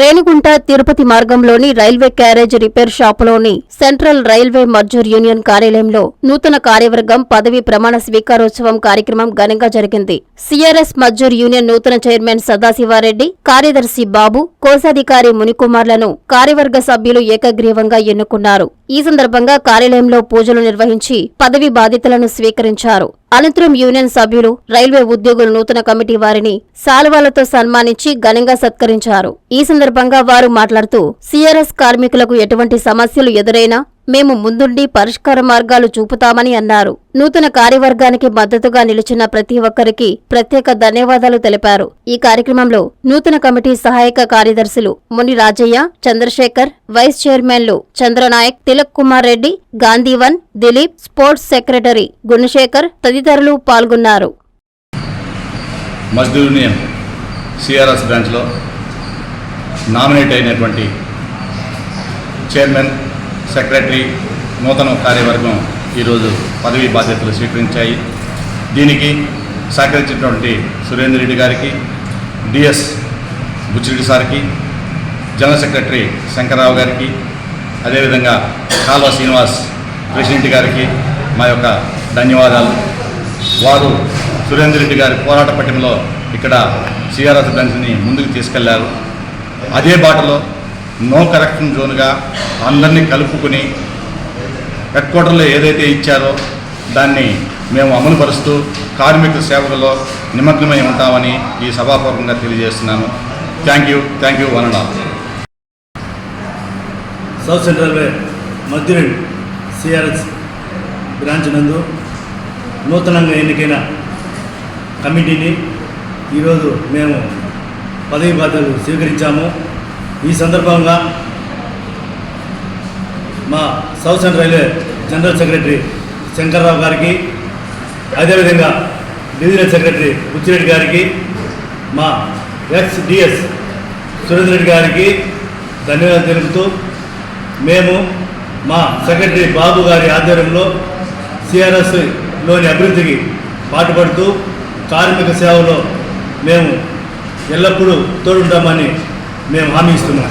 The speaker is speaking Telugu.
రేణిగుంట తిరుపతి మార్గంలోని రైల్వే క్యారేజ్ రిపేర్ షాపులోని సెంట్రల్ రైల్వే మర్జర్ యూనియన్ కార్యాలయంలో నూతన కార్యవర్గం పదవి ప్రమాణ స్వీకారోత్సవం కార్యక్రమం ఘనంగా జరిగింది. సిఆర్ఎస్ మజ్జూర్ యూనియన్ నూతన చైర్మన్ సదాశివారెడ్డి కార్యదర్శి బాబు కోశాధికారి మునికుమార్లను కార్యవర్గ సభ్యులు ఏకగ్రీవంగా ఎన్నుకున్నారు. ఈ సందర్భంగా కార్యాలయంలో పూజలు నిర్వహించి పదవి బాధ్యతలను స్వీకరించారు. అనంతరం యూనియన్ సభ్యులు రైల్వే ఉద్యోగుల నూతన కమిటీ వారిని శాలువాలతో సన్మానించి ఘనంగా సత్కరించారు. ఈ సందర్భంగా వారు మాట్లాడుతూ సిఆర్ఎస్ కార్మికులకు ఎటువంటి సమస్యలు ఎదురైనా మేము ముందుండి పరిష్కార మార్గాలు చూపుతామని అన్నారు. నూతన కార్యవర్గానికి మద్దతుగా నిలిచిన ప్రతి ఒక్కరికి ప్రత్యేక ధన్యవాదాలు తెలిపారు. ఈ కార్యక్రమంలో నూతన కమిటీ సహాయక కార్యదర్శులు ముని రాజయ్య చంద్రశేఖర్ వైస్ చైర్మన్లు చంద్రనాయక్ తిలక్ కుమార్ రెడ్డి గాంధీవన్ దిలీప్ స్పోర్ట్స్ సెక్రటరీ గుణశేఖర్ తదితరులు పాల్గొన్నారు. బ్రాంచ్లో నామినేట్ అయినటువంటి చైర్మన్ సెక్రటరీ నూతన కార్యవర్గం ఈరోజు పదవీ బాధ్యతలు స్వీకరించాయి. దీనికి సహకరించినటువంటి సురేందర్ రెడ్డి గారికి డిఎస్ బుచ్చిరెడ్డి సార్కి జనరల్ సెక్రటరీ శంకర్రావు గారికి అదేవిధంగా కాల్వ శ్రీనివాస్ ప్రెసిడెంట్ గారికి మా యొక్క ధన్యవాదాలు. వారు సురేందర్ రెడ్డి గారి పోరాట పట్టణంలో ఇక్కడ సిఆర్ఎస్ బ్రాంచ్ని ముందుకు తీసుకెళ్ళారు. అదే బాటలో నో కరెక్షన్ జోన్గా అందరినీ కలుపుకుని హెడ్ క్వార్టర్లో ఏదైతే ఇచ్చారో దాన్ని మేము అమలు పరుస్తూ సేవలలో నిమగ్నమై ఉంటామని ఈ సభాపూర్వకంగా తెలియజేస్తున్నాను. Thank you thank you one and all south central way మధ్యురి CRS branch నందు నూతనంగా ఎన్నికైన కమిటీని ఈరోజు మేము పదవి బాధ్యతలు స్వీకరించాము. ఈ సందర్భంగా మా south railway general secretary Shankarrao గారికి అదేవిధంగా డివిజనల్ సెక్రటరీ బుచ్చిరెడ్డి గారికి మా ఎక్స్ డిఎస్ సురేంద్ర రెడ్డి గారికి ధన్యవాదాలు తెలుపుతూ మేము మా సెక్రటరీ బాబు గారి ఆధ్వర్యంలో సిఆర్ఎస్లోని అభివృద్ధికి పాటుపడుతూ కార్మిక సేవలో మేము ఎల్లప్పుడూ తోడుంటామని మేము హామీ ఇస్తున్నాం.